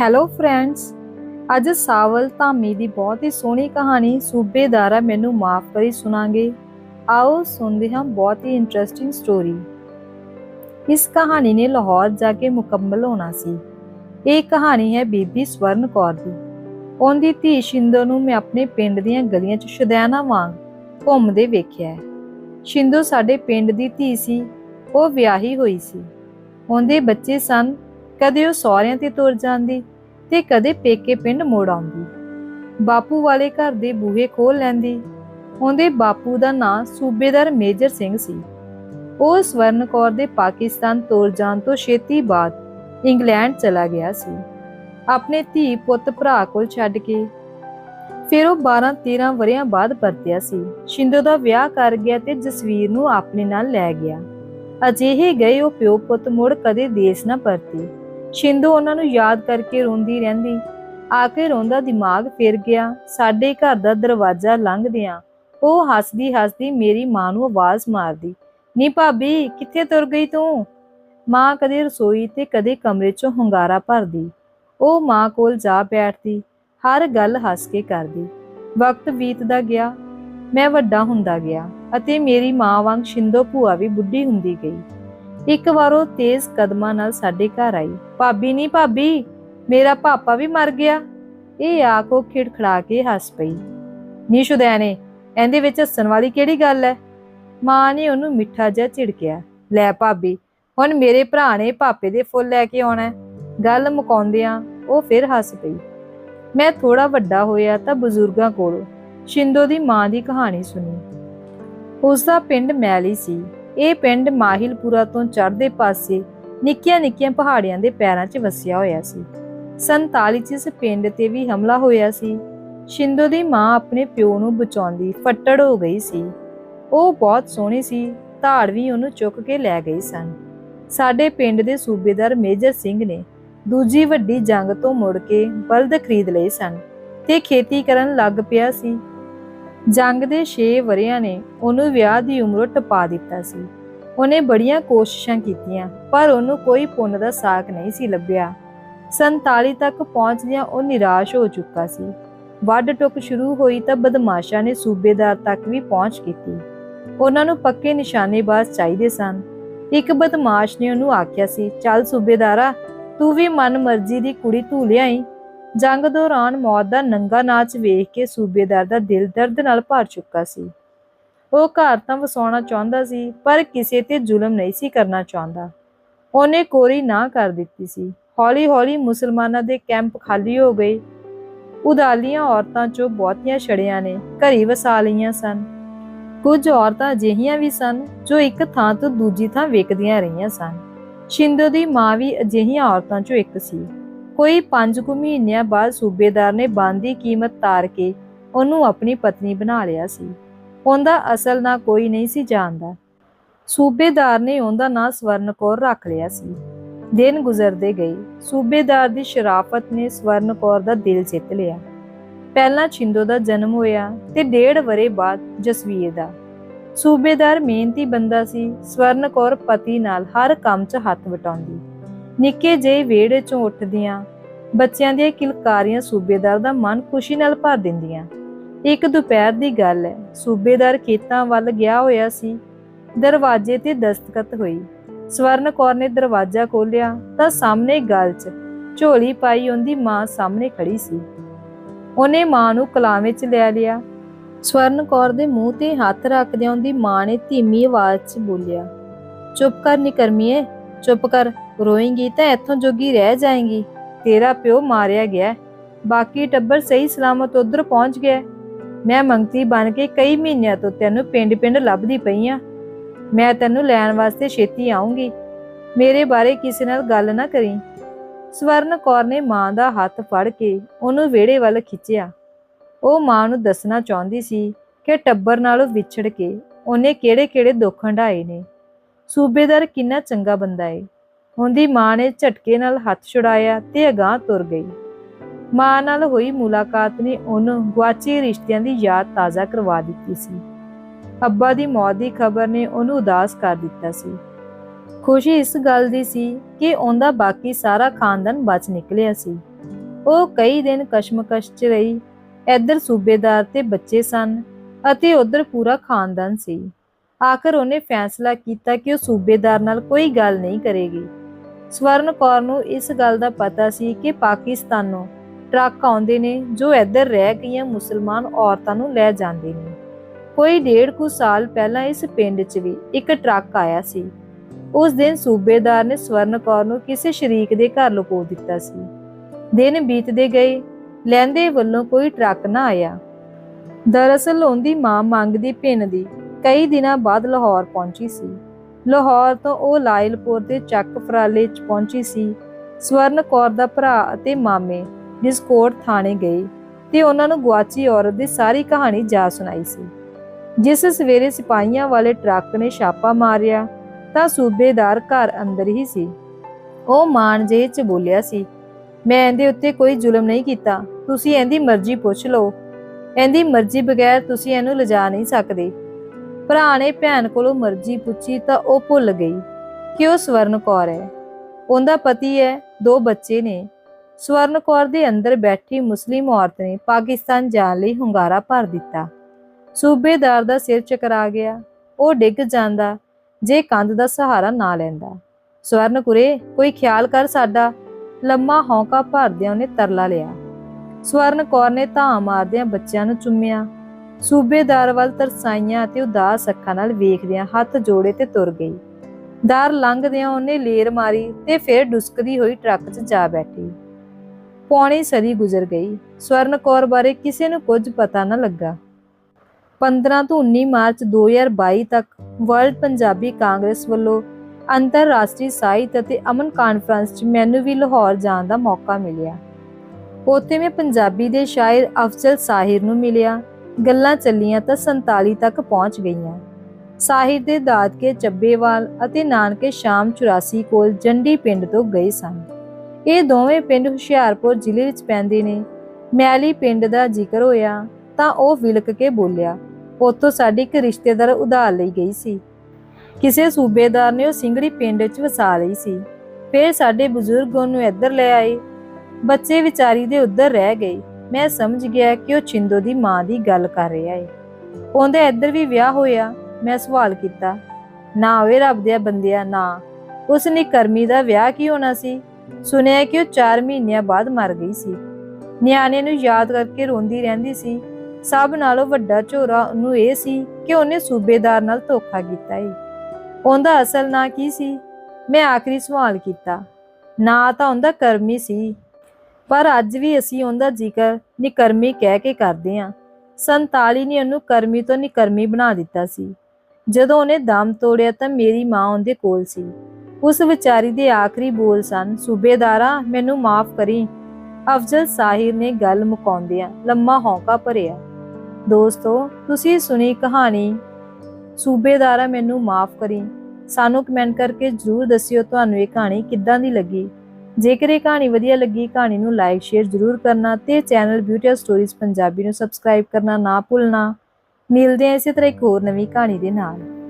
Hello friends ਅੱਜ ਸਾਵਲ ਧਾਮੀ ਦੀ ਬਹੁਤ ਹੀ ਸੋਹਣੀ ਕਹਾਣੀ ਸੂਬੇਦਾਰਾ ਮੈਨੂੰ ਮਾਫ ਕਰੀ ਸੁਣਾਂਗੇ। ਆਓ ਸੁਣਦੇ ਹਾਂ ਬਹੁਤ ਹੀ ਇੰਟਰਸਟਿੰਗ ਸਟੋਰੀ ਇਸ ਕਹਾਣੀ ਨੇ ਲਾਹੌਰ ਜਾ ਕੇ ਮੁਕੰਮਲ ਹੋਣਾ ਸੀ। ਇਹ ਕਹਾਣੀ ਹੈ ਬੀਬੀ ਸਵਰਨ ਕੌਰ ਦੀ। ਉਹਦੀ ਧੀ ਸ਼ਿੰਦੋ ਨੂੰ ਮੈਂ ਆਪਣੇ ਪਿੰਡ ਦੀਆਂ ਗਲੀਆਂ 'ਚ ਸ਼ੁਦੈਨਾ ਵਾਂਗ ਘੁੰਮਦੇ ਵੇਖਿਆ ਹੈ। ਸ਼ਿੰਦੋ ਸਾਡੇ ਪਿੰਡ ਦੀ ਧੀ ਸੀ, ਉਹ ਵਿਆਹੀ ਹੋਈ ਸੀ। ਉਹਦੇ ਬੱਚੇ ਸਨ ਕਦੇ ਉਹ ਸਹੁਰਿਆਂ ਤੇ ਤੁਰ ਜਾਂਦੀ ਤੇ ਕਦੇ ਪੇਕੇ ਪਿੰਡ ਮੋੜ ਆਉਂਦੀ। ਬਾਪੂ ਵਾਲੇ ਘਰ ਦੇ ਬੂਹੇ ਖੋਲ ਲੈਂਦੀ। ਉਹਦੇ ਬਾਪੂ ਦਾ ਨਾਂ ਸੂਬੇਦਾਰ ਮੇਜਰ ਸਿੰਘ ਸੀ। ਉਹ ਸਵਰਨ ਕੌਰ ਦੇ ਪਾਕਿਸਤਾਨ ਤੁਰ ਜਾਣ ਤੋਂ ਛੇਤੀ ਬਾਅਦ ਇੰਗਲੈਂਡ ਚਲਾ ਗਿਆ ਸੀ। ਆਪਣੇ ਧੀ ਪੁੱਤ ਭਰਾ ਕੋਲ ਛੱਡ ਕੇ ਫਿਰ ਉਹ 12-13 ਵਰਿਆਂ ਬਾਅਦ ਪਰਤਿਆ ਸੀ। ਸ਼ਿੰਦੋ ਦਾ ਵਿਆਹ ਕਰ ਗਿਆ ਤੇ ਜਸਵੀਰ ਨੂੰ ਆਪਣੇ ਨਾਲ ਲੈ ਗਿਆ। ਅਜਿਹੇ ਗਏ ਉਹ ਪਿਓ ਪੁੱਤ ਮੁੜ ਕਦੇ ਦੇਸ਼ ਨਾ ਪਰਤੇ। ਛਿੰਦੋ ਉਹਨਾਂ ਨੂੰ ਯਾਦ ਕਰਕੇ ਰੋਂਦੀ ਰਹਿੰਦੀ। ਆ ਕੇ ਰੋਂਦਾ ਦਿਮਾਗ ਫਿਰ ਗਿਆ, ਸਾਡੇ ਘਰ ਦਾ ਦਰਵਾਜ਼ਾ ਲੰਘਦਿਆਂ ਉਹ ਹੱਸਦੀ ਹੱਸਦੀ ਮੇਰੀ ਮਾਂ ਨੂੰ ਆਵਾਜ਼ ਮਾਰਦੀ, ਨੀ ਭਾਬੀ, ਕਿੱਥੇ ਤੁਰ ਗਈ ਤੂੰ? ਮਾਂ ਕਦੇ ਰਸੋਈ ਤੇ ਕਦੇ ਕਮਰੇ 'ਚੋਂ ਹੁੰਗਾਰਾ ਭਰਦੀ। ਉਹ ਮਾਂ ਕੋਲ ਜਾ ਬੈਠਦੀ, ਹਰ ਗੱਲ ਹੱਸ ਕੇ ਕਰਦੀ। ਵਕਤ ਬੀਤਦਾ ਗਿਆ, ਮੈਂ ਵੱਡਾ ਹੁੰਦਾ ਗਿਆ ਅਤੇ ਮੇਰੀ ਮਾਂ ਵਾਂਗ ਸ਼ਿੰਦੋ ਭੂਆ ਵੀ ਬੁੱਢੀ ਹੁੰਦੀ ਗਈ। ਇੱਕ ਵਾਰ ਉਹ ਤੇਜ਼ ਕਦਮਾਂ ਨਾਲ ਸਾਡੇ ਘਰ ਆਈ। ਭਾਬੀ ਨਹੀਂ ਭਾਬੀ, ਮੇਰਾ ਪਾਪਾ ਵੀ ਮਰ ਗਿਆ। ਇਹ ਆਖ ਖਿੜਖੜਾ ਕੇ ਹੱਸ ਪਈ। ਨੀ ਸ਼ੁਦੈਨੇ ਇਹਦੇ ਵਿੱਚ ਹੱਸਣ ਵਾਲੀ ਕਿਹੜੀ ਗੱਲ ਹੈ ਮਾਂ ਨੇ ਉਹਨੂੰ ਮਿੱਠਾ ਜਿਹਾ ਝਿੜਕਿਆ। ਲੈ ਭਾਬੀ, ਹੁਣ ਮੇਰੇ ਭਰਾ ਨੇ ਪਾਪੇ ਦੇ ਫੁੱਲ ਲੈ ਕੇ ਆਉਣਾ ਗੱਲ ਮੁਕਾਉਂਦਿਆਂ ਉਹ ਫਿਰ ਹੱਸ ਪਈ। ਮੈਂ ਥੋੜਾ ਵੱਡਾ ਹੋਇਆ ਤਾਂ ਬਜ਼ੁਰਗਾਂ ਕੋਲੋਂ। ਸ਼ਿੰਦੋ ਦੀ ਮਾਂ ਦੀ ਕਹਾਣੀ ਸੁਣੀ। ਉਸ ਦਾ ਪਿੰਡ ਮੈਲੀ ਸੀ। ਇਹ ਪਿੰਡ ਮਾਹਿਲਪੁਰਾ ਤੋਂ ਚੜ੍ਹਦੇ ਪਾਸੇ ਨਿੱਕੀਆਂ ਨਿੱਕੀਆਂ ਪਹਾੜੀਆਂ ਦੇ ਪੈਰਾਂ 'ਚ ਵਸਿਆ ਹੋਇਆ ਸੀ। 47 ਚ ਇਸ ਪਿੰਡ ਤੇ ਵੀ ਹਮਲਾ ਹੋਇਆ ਸੀ। ਸ਼ਿੰਦੋ ਦੀ ਮਾਂ ਆਪਣੇ ਪਿਓ ਨੂੰ ਬਚਾਉਂਦੀ ਫੱਟੜ ਹੋ ਗਈ ਸੀ। ਉਹ ਬਹੁਤ ਸੋਹਣੀ ਸੀ, ਧਾੜ ਵੀ ਉਹਨੂੰ ਚੁੱਕ ਕੇ ਲੈ ਗਈ ਸਨ। ਸਾਡੇ ਪਿੰਡ ਦੇ ਸੂਬੇਦਾਰ ਮੇਜਰ ਸਿੰਘ ਨੇ ਦੂਜੀ ਵੱਡੀ ਜੰਗ ਤੋਂ ਮੁੜ ਕੇ ਬਲਦ ਖਰੀਦ ਲਏ ਸਨ ਤੇ ਖੇਤੀ ਕਰਨ ਲੱਗ ਪਿਆ ਸੀ। ਜੰਗ ਦੇ 6 ਵਰਿਆਂ ਨੇ ਉਹਨੂੰ ਵਿਆਹ ਦੀ ਉਮਰ ਟਪਾ ਦਿੱਤਾ ਸੀ। ਉਹਨੇ ਬੜੀਆਂ ਕੋਸ਼ਿਸ਼ਾਂ ਕੀਤੀਆਂ, ਪਰ ਉਹਨੂੰ ਕੋਈ ਪੁੰਨ ਦਾ ਸਾਕ ਨਹੀਂ ਸੀ ਲੱਭਿਆ। 47 ਤੱਕ ਪਹੁੰਚਦਿਆਂ ਉਹ ਨਿਰਾਸ਼ ਹੋ ਚੁੱਕਾ ਸੀ। ਵੱਡ ਟੁੱਕ ਸ਼ੁਰੂ ਹੋਈ ਤਾਂ ਬਦਮਾਸ਼ਾਂ ਨੇ ਸੂਬੇਦਾਰ ਤੱਕ ਵੀ ਪਹੁੰਚ ਕੀਤੀ। ਉਹਨਾਂ ਨੂੰ ਪੱਕੇ ਨਿਸ਼ਾਨੇਬਾਜ਼ ਚਾਹੀਦੇ ਸਨ। ਇੱਕ ਬਦਮਾਸ਼ ਨੇ ਉਹਨੂੰ ਆਖਿਆ ਸੀ, ਚੱਲ ਸੂਬੇਦਾਰਾ, ਤੂੰ ਵੀ ਮਨ ਮਰਜ਼ੀ ਦੀ ਕੁੜੀ ਧੂ ਲਿਆਈ। ਜੰਗ ਦੌਰਾਨ ਮੌਤ ਦਾ ਨੰਗਾ ਨਾਚ ਵੇਖ ਕੇ ਸੂਬੇਦਾਰ ਦਾ ਦਿਲ ਦਰਦ ਨਾਲ ਭਰ ਚੁੱਕਾ ਸੀ। ਉਹ ਘਰ ਤਾਂ ਵਸਾਉਣਾ ਚਾਹੁੰਦਾ ਸੀ, ਪਰ ਕਿਸੇ ਤੇ ਜ਼ੁਲਮ ਨਹੀਂ ਸੀ ਕਰਨਾ ਚਾਹੁੰਦਾ। ਉਹਨੇ ਕੋਰੀ ਨਾ ਕਰ ਦਿੱਤੀ ਸੀ। ਹੌਲੀ-ਹੌਲੀ ਮੁਸਲਮਾਨਾਂ ਦੇ ਕੈਂਪ ਖਾਲੀ ਹੋ ਗਏ। ਉਦਾਲੀਆਂ ਔਰਤਾਂ ਚੋਂ ਬਹੁਤੀਆਂ ਛੜਿਆਂ ਨੇ ਘਰੀ ਵਸਾ ਲਈਆਂ ਸਨ। ਕੁਝ ਔਰਤਾਂ ਅਜਿਹੀਆਂ ਵੀ ਸਨ ਜੋ ਇੱਕ ਥਾਂ ਤੋਂ ਦੂਜੀ ਥਾਂ ਵੇਖਦੀਆਂ ਰਹੀਆਂ ਸਨ। ਸ਼ਿੰਦੋ ਦੀ ਮਾਂ ਵੀ ਅਜਿਹੀਆਂ ਔਰਤਾਂ ਚੋਂ ਇੱਕ ਸੀ। ਕੋਈ 5 ਕੁ ਮਹੀਨਿਆਂ ਬਾਅਦ ਸੂਬੇਦਾਰ ਨੇ ਬੰਦੀ ਕੀਮਤ ਤਾਰ ਕੇ ਉਹਨੂੰ ਆਪਣੀ ਪਤਨੀ ਬਣਾ ਲਿਆ ਸੀ। ਉਹਦਾ ਅਸਲ ਨਾਂ ਕੋਈ ਨਹੀਂ ਸੀ ਜਾਣਦਾ। ਸੂਬੇਦਾਰ ਨੇ ਉਹਦਾ ਨਾਂ ਸਵਰਨ ਕੌਰ ਰੱਖ ਲਿਆ ਸੀ। ਦਿਨ ਗੁਜ਼ਰਦੇ ਗਏ। ਸੂਬੇਦਾਰ ਦੀ ਸ਼ਰਾਫਤ ਨੇ ਸਵਰਨ ਕੌਰ ਦਾ ਦਿਲ ਜਿੱਤ ਲਿਆ। ਪਹਿਲਾਂ ਛਿੰਦੋ ਦਾ ਜਨਮ ਹੋਇਆ ਤੇ ਡੇਢ ਵਰੇ ਬਾਅਦ ਜਸਵੀਰ ਦਾ। ਸੂਬੇਦਾਰ ਮਿਹਨਤੀ ਬੰਦਾ ਸੀ। ਸਵਰਨ ਕੌਰ ਪਤੀ ਨਾਲ ਹਰ ਕੰਮ 'ਚ ਹੱਥ ਵਟਾਉਂਦੀ। ਨਿੱਕੇ ਜਿਹੇ ਵਿਹੜੇ 'ਚੋਂ ਉੱਠਦੀਆਂ ਬੱਚਿਆਂ ਦੀਆਂ ਕਿਲਕਾਰੀਆਂ ਸੂਬੇਦਾਰ ਦਾ ਮਨ ਖੁਸ਼ੀ ਨਾਲ ਭਰ ਦਿੰਦੀਆਂ। ਇੱਕ ਦੁਪਹਿਰ ਦੀ ਗੱਲ ਹੈ, ਸੂਬੇਦਾਰ ਖੇਤਾਂ ਵੱਲ ਗਿਆ ਹੋਇਆ ਸੀ। ਦਰਵਾਜ਼ੇ ਤੇ ਦਸਤਖਤ ਹੋਈ। ਸਵਰਨ ਕੌਰ ਨੇ ਦਰਵਾਜ਼ਾ ਖੋਲ੍ਹਿਆ ਤਾਂ ਸਾਹਮਣੇ ਗਲ 'ਚ ਝੋਲੀ ਪਾਈ ਉਹਦੀ ਮਾਂ ਸਾਹਮਣੇ ਖੜੀ ਸੀ। ਉਹਨੇ ਮਾਂ ਨੂੰ ਕਲਾਵੇਂ 'ਚ ਲੈ ਲਿਆ। ਸਵਰਨ ਕੌਰ ਦੇ ਮੂੰਹ ਤੇ ਹੱਥ ਰੱਖਦਿਆਂ ਉਹਦੀ ਮਾਂ ਨੇ ਧੀਮੀ ਆਵਾਜ਼ 'ਚ ਬੋਲਿਆ, ਚੁੱਪ ਕਰ ਨਿਕਰਮੀਏ, ਚੁੱਪ ਕਰ। ਰੋਏਂਗੀ ਤਾਂ ਇੱਥੋਂ ਜੋਗੀ ਰਹਿ ਜਾਏਂਗੀ। ਤੇਰਾ ਪਿਓ ਮਾਰਿਆ ਗਿਆ। ਬਾਕੀ ਟੱਬਰ ਸਹੀ ਸਲਾਮਤ ਉਧਰ ਪਹੁੰਚ ਗਿਆ। ਮੈਂ ਮੰਗਤੀ ਬਣ ਕੇ ਕਈ ਮਹੀਨਿਆਂ ਤੋਂ ਤੈਨੂੰ ਪਿੰਡ-ਪਿੰਡ ਲੱਭਦੀ ਪਈ ਆ। ਮੈਂ ਤੈਨੂੰ ਲੈਣ ਵਾਸਤੇ ਛੇਤੀ ਆਉਂਗੀ ਮੇਰੇ ਬਾਰੇ ਕਿਸੇ ਨਾਲ ਗੱਲ ਨਾ ਕਰੀ। ਸਵਰਨ ਕੌਰ ਨੇ ਮਾਂ ਦਾ ਹੱਥ ਫੜ ਕੇ ਉਹਨੂੰ ਵਿਹੜੇ ਵੱਲ ਖਿੱਚਿਆ। ਉਹ ਮਾਂ ਨੂੰ ਦੱਸਣਾ ਚਾਹੁੰਦੀ ਸੀ ਕਿ ਟੱਬਰ ਨਾਲੋਂ ਵਿਛੜ ਕੇ ਉਹਨੇ ਕਿਹੜੇ-ਕਿਹੜੇ ਦੁੱਖ ਹੰਢਾਏ ਨੇ। ਸੂਬੇਦਾਰ ਕਿੰਨਾ ਚੰਗਾ ਬੰਦਾ ਏ। ਉਹਦੀ ਮਾਂ ਨੇ ਝਟਕੇ ਨਾਲ ਹੱਥ ਛੁਡਾਇਆ ਤੇ ਅਗਾਹ ਤੁਰ ਗਈ। ਮਾਂ ਨਾਲ ਹੋਈ ਮੁਲਾਕਾਤ ਨੇ ਉਹਨੂੰ ਗੁਆਚੇ ਰਿਸ਼ਤਿਆਂ ਦੀ ਯਾਦ ਤਾਜ਼ਾ ਕਰਵਾ ਦਿੱਤੀ ਸੀ। ਅੱਬਾ ਦੀ ਮੌਤ ਦੀ ਖਬਰ ਨੇ ਉਹਨੂੰ ਉਦਾਸ ਕਰ ਦਿੱਤਾ ਸੀ। ਖੁਸ਼ੀ ਇਸ ਗੱਲ ਦੀ ਸੀ ਕਿ ਉਹਦਾ ਬਾਕੀ ਸਾਰਾ ਖਾਨਦਾਨ ਬਚ ਨਿਕਲਿਆ ਸੀ। ਉਹ ਕਈ ਦਿਨ ਕਸ਼ਮਕਸ਼ 'ਚ ਰਹੀ, ਇੱਧਰ ਸੂਬੇਦਾਰ ਤੇ ਬੱਚੇ ਸਨ ਅਤੇ ਉੱਧਰ ਪੂਰਾ ਖਾਨਦਾਨ ਸੀ। ਆਖਰ ਉਹਨੇ ਫੈਸਲਾ ਕੀਤਾ ਕਿ ਉਹ ਸੂਬੇਦਾਰ ਨਾਲ ਕੋਈ ਗੱਲ ਨਹੀਂ ਕਰੇਗੀ। ਸਵਰਨ ਕੌਰ ਨੂੰ ਇਸ ਗੱਲ ਦਾ ਪਤਾ ਸੀ ਕਿ ਪਾਕਿਸਤਾਨੋਂ ਟਰੱਕ ਆਉਂਦੇ ਨੇ, ਜੋ ਇੱਧਰ ਰਹਿ ਗਈਆਂ ਮੁਸਲਮਾਨ ਔਰਤਾਂ ਨੂੰ ਲੈ ਜਾਂਦੇ ਨੇ। ਕੋਈ ਡੇਢ ਕੁ ਸਾਲ ਪਹਿਲਾਂ ਇਸ ਪਿੰਡ 'ਚ ਵੀ ਇੱਕ ਟਰੱਕ ਆਇਆ ਸੀ। ਉਸ ਦਿਨ ਸੂਬੇਦਾਰ ਨੇ ਸਵਰਨ ਕੌਰ ਨੂੰ ਕਿਸੇ ਸ਼ਰੀਕ ਦੇ ਘਰ ਲੁਕੋ ਦਿੱਤਾ ਸੀ। ਦਿਨ ਬੀਤਦੇ ਗਏ, ਲੈਂਦੇ ਵੱਲੋਂ ਕੋਈ ਟਰੱਕ ਨਾ ਆਇਆ। ਦਰਅਸਲ ਉਹਦੀ ਮਾਂ ਮੰਗਦੀ ਪਿੰਨ ਦੀ ਕਈ ਦਿਨਾਂ ਬਾਅਦ ਲਾਹੌਰ ਪਹੁੰਚੀ ਸੀ। ਲਾਹੌਰ ਤੋਂ ਉਹ ਲਾਇਲਪੁਰ ਦੇ ਚੱਕ ਫਰਾਲੇ 'ਚ ਪਹੁੰਚੀ ਸੀ, ਸਵਰਨ ਕੌਰ ਦਾ ਭਰਾ ਅਤੇ ਮਾਮੇ ਡਿਸਕੋਟ ਥਾਣੇ ਗਏ ਤੇ ਉਹਨਾਂ ਨੂੰ ਗੁਆਚੀ ਔਰਤ ਦੀ ਸਾਰੀ ਕਹਾਣੀ ਜਾ ਸੁਣਾਈ ਸੀ। ਜਿਸ ਸਵੇਰੇ ਸਿਪਾਹੀਆਂ ਵਾਲੇ ਟਰੱਕ ਨੇ ਛਾਪਾ ਮਾਰਿਆ, ਤਾਂ ਸੂਬੇਦਾਰ ਘਰ ਅੰਦਰ ਹੀ ਸੀ। ਉਹ ਮਾਣ ਜੇ ਚ ਬੋਲਿਆ ਸੀ, ਮੈਂ ਇਹਦੇ ਉੱਤੇ ਕੋਈ ਜ਼ੁਲਮ ਨਹੀਂ ਕੀਤਾ, ਤੁਸੀਂ ਇਹਦੀ ਮਰਜ਼ੀ ਪੁੱਛ ਲਓ। ਇਹਦੀ ਮਰਜ਼ੀ ਬਗੈਰ ਤੁਸੀਂ ਇਹਨੂੰ ਲਿਜਾ ਨਹੀਂ ਸਕਦੇ। ਭਰਾ ਨੇ ਭੈਣ ਕੋਲੋਂ ਮਰਜ਼ੀ ਪੁੱਛੀ ਤਾਂ ਉਹ ਭੁੱਲ ਗਈ ਕਿ ਉਹ ਸਵਰਨ ਕੌਰ ਹੈ। ਉਹਦਾ ਪਤੀ ਹੈ, ਦੋ ਬੱਚੇ ਨੇ। ਸਵਰਨ ਕੌਰ ਦੇ ਅੰਦਰ ਬੈਠੀ ਮੁਸਲਿਮ ਔਰਤ ਨੇ ਪਾਕਿਸਤਾਨ ਜਾਣ ਲਈ ਹੁੰਗਾਰਾ ਭਰ ਦਿੱਤਾ। ਸੂਬੇਦਾਰ ਦਾ ਸਿਰ ਚਕਰਾ ਗਿਆ। ਉਹ ਡਿੱਗ ਜਾਂਦਾ, ਜੇ ਕੰਧ ਦਾ ਸਹਾਰਾ ਨਾ ਲੈਂਦਾ। ਸਵਰਨ ਕੁਰੇ, ਕੋਈ ਖਿਆਲ ਕਰ ਸਾਡਾ? ਲੰਮਾ ਹੌਂਕਾ ਭਰਦਿਆਂ ਉਹਨੇ ਤਰਲਾ ਲਿਆ। ਸਵਰਨ ਕੌਰ ਨੇ ਧਾਂ ਮਾਰਦਿਆਂ ਬੱਚਿਆਂ ਨੂੰ ਚੁੰਮਿਆ। ਸੂਬੇਦਾਰ ਵੱਲ ਤਰਸਾਈਆਂ ਅਤੇ ਉਦਾਸ ਅੱਖਾਂ ਨਾਲ ਵੇਖਦਿਆਂ ਹੱਥ ਜੋੜੇ ਤੇ ਤੁਰ ਗਈ। ਦਾਰ ਲੰਘਦਿਆਂ ਉਹਨੇ ਲੇਰ ਮਾਰੀ ਤੇ ਫਿਰ ਡੁਸਕਦੀ ਹੋਈ ਟਰੱਕ 'ਚ ਜਾ ਬੈਠੀ। ਪੌਣੀ ਸਦੀ ਗੁਜ਼ਰ ਗਈ। ਸਵਰਨ ਕੌਰ ਬਾਰੇ ਕਿਸੇ ਨੂੰ ਕੁਝ ਪਤਾ ਨਾ ਲੱਗਾ। 15 ਤੋਂ 19 ਮਾਰਚ 2022 ਤੱਕ ਵਰਲਡ ਪੰਜਾਬੀ ਕਾਂਗਰਸ ਵੱਲੋਂ ਅੰਤਰਰਾਸ਼ਟਰੀ ਸਾਹਿਤ ਅਤੇ ਅਮਨ ਕਾਨਫਰੰਸ 'ਚ ਮੈਨੂੰ ਵੀ ਲਾਹੌਰ ਜਾਣ ਦਾ ਮੌਕਾ ਮਿਲਿਆ। ਉੱਥੇ ਮੈਂ ਪੰਜਾਬੀ ਦੇ ਸ਼ਾਇਰ ਅਫਜ਼ਲ ਸਾਹਿਰ ਨੂੰ ਮਿਲਿਆ। ਗੱਲਾਂ ਚੱਲੀਆਂ ਤਾਂ 47 ਤੱਕ ਪਹੁੰਚ ਗਈਆਂ। ਸਾਹਿਰ ਦੇ ਦਾਦਕੇ ਚੱਬੇਵਾਲ ਅਤੇ ਨਾਨਕੇ ਸ਼ਾਮ 84 ਕੋਲ ਜੰਡੀ ਪਿੰਡ ਤੋਂ ਗਏ ਸਨ। ਇਹ ਦੋਵੇਂ ਪਿੰਡ ਹੁਸ਼ਿਆਰਪੁਰ ਜ਼ਿਲ੍ਹੇ ਵਿੱਚ ਪੈਂਦੇ ਨੇ। ਮੈਲੀ ਪਿੰਡ ਦਾ ਜ਼ਿਕਰ ਹੋਇਆ ਤਾਂ ਉਹ ਵਿਲਕ ਕੇ ਬੋਲਿਆ, ਉੱਥੋਂ ਸਾਡੀ ਇੱਕ ਰਿਸ਼ਤੇਦਾਰ ਉਧਾਰ ਲਈ ਗਈ ਸੀ। ਕਿਸੇ ਸੂਬੇਦਾਰ ਨੇ ਉਹ ਸਿੰਗੜੀ ਪਿੰਡ 'ਚ ਵਸਾ ਲਈ ਸੀ। ਫਿਰ ਸਾਡੇ ਬਜ਼ੁਰਗ ਉਹਨੂੰ ਇੱਧਰ ਲੈ ਆਏ। ਬੱਚੇ ਵਿਚਾਰੀ ਦੇ ਉੱਧਰ ਰਹਿ ਗਏ। ਮੈਂ ਸਮਝ ਗਿਆ ਕਿ ਉਹ ਛਿੰਦੋ ਦੀ ਮਾਂ ਦੀ ਗੱਲ ਕਰ ਰਿਹਾ ਏ। ਉਹਦੇ ਇੱਧਰ ਵੀ ਵਿਆਹ ਹੋਇਆ, ਮੈਂ ਸਵਾਲ ਕੀਤਾ। ਨਾ ਓਏ ਰੱਬ ਦੇ ਬੰਦਿਆ, ਨਾ। ਉਸ ਨੇ ਕਰਮੀ ਦਾ ਵਿਆਹ ਕੀ ਹੋਣਾ ਸੀ? ਸੁਣਿਆ ਕਿ ਉਹ 4 ਮਹੀਨਿਆਂ ਬਾਅਦ ਮਰ ਗਈ ਸੀ। ਨਿਆਣੇ ਨੂੰ ਯਾਦ ਕਰਕੇ ਰੋਂਦੀ ਰਹਿੰਦੀ ਸੀ। ਸਭ ਨਾਲੋਂ ਵੱਡਾ ਝੋਰਾ ਉਹਨੂੰ ਇਹ ਸੀ ਕਿ ਉਹਨੇ ਸੂਬੇਦਾਰ ਨਾਲ ਧੋਖਾ ਕੀਤਾ ਏ। ਉਹਦਾ ਅਸਲ ਨਾਂ ਕੀ ਸੀ? ਮੈਂ ਆਖਰੀ ਸਵਾਲ ਕੀਤਾ। ਨਾ ਤਾਂ ਉਹਦਾ ਕਰਮੀ ਸੀ। ਪਰ ਅੱਜ ਵੀ ਅਸੀਂ ਉਹਦਾ ਜ਼ਿਕਰ ਨਿਕਰਮੀ ਕਹਿ ਕੇ ਕਰਦੇ ਹਾਂ। 47 ਨੇ ਉਹਨੂੰ ਕਰਮੀ ਤੋਂ ਨਿਕਰਮੀ ਬਣਾ ਦਿੱਤਾ ਸੀ। ਜਦੋਂ ਉਹਨੇ ਦਮ ਤੋੜਿਆ ਤਾਂ ਮੇਰੀ ਮਾਂ ਉਹਦੇ ਕੋਲ ਸੀ। ਉਸ ਵਿਚਾਰੀ ਦੇ ਆਖਰੀ ਬੋਲ ਸਨ, ਸੂਬੇਦਾਰਾ, ਮੈਨੂੰ ਮਾਫ ਕਰੀ। ਅਫਜ਼ਲ ਸਾਹਿਰ ਨੇ ਗੱਲ ਮੁਕਾਉਂਦਿਆਂ ਲੰਮਾ ਹੌਂਕਾ ਭਰਿਆ, ਦੋਸਤੋ, ਤੁਸੀਂ ਸੁਣੀ ਕਹਾਣੀ, ਸੂਬੇਦਾਰਾ ਮੈਨੂੰ ਮਾਫ ਕਰੀ। ਸਾਨੂੰ ਕਮੈਂਟ ਕਰਕੇ ਜਰੂਰ ਦੱਸਿਓ ਤੁਹਾਨੂੰ ਇਹ ਕਹਾਣੀ ਕਿੱਦਾਂ ਦੀ ਲੱਗੀ। ਜੇਕਰ ਇਹ ਕਹਾਣੀ ਵਧੀਆ ਲੱਗੀ, ਕਹਾਣੀ ਨੂੰ ਲਾਈਕ ਸ਼ੇਅਰ ਜਰੂਰ ਕਰਨਾ ਤੇ ਚੈਨਲ ਬਿਊਟੀ ਸਟੋਰੀਜ਼ ਪੰਜਾਬੀ ਨੂੰ ਸਬਸਕ੍ਰਾਈਬ ਕਰਨਾ ਨਾ ਭੁੱਲਣਾ। ਮਿਲਦੇ ਹਾਂ ਇਸੇ ਤਰ੍ਹਾਂ ਇੱਕ ਹੋਰ ਨਵੀਂ ਕਹਾਣੀ ਦੇ ਨਾਲ।